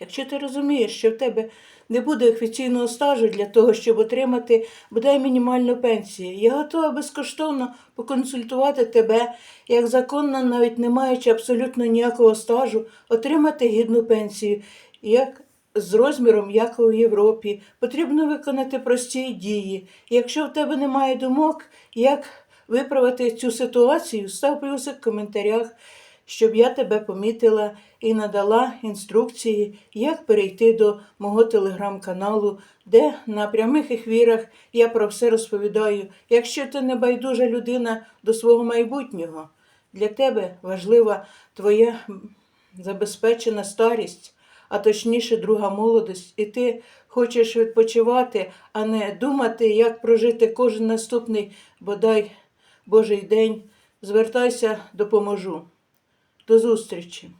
Якщо ти розумієш, що в тебе не буде офіційного стажу для того, щоб отримати бодай мінімальну пенсію, я готова безкоштовно поконсультувати тебе, як законно, навіть не маючи абсолютно ніякого стажу, отримати гідну пенсію, як з розміром, як у Європі. Потрібно виконати прості дії. Якщо в тебе немає думок, як виправити цю ситуацію, став плюсик в коментарях, щоб я тебе помітила і надала інструкції, як перейти до мого телеграм-каналу, де на прямих ефірах я про все розповідаю. Якщо ти не байдужа людина до свого майбутнього, для тебе важлива твоя забезпечена старість, а точніше друга молодость, і ти хочеш відпочивати, а не думати, як прожити кожен наступний бодай Божий день. Звертайся, допоможу. До зустрічі!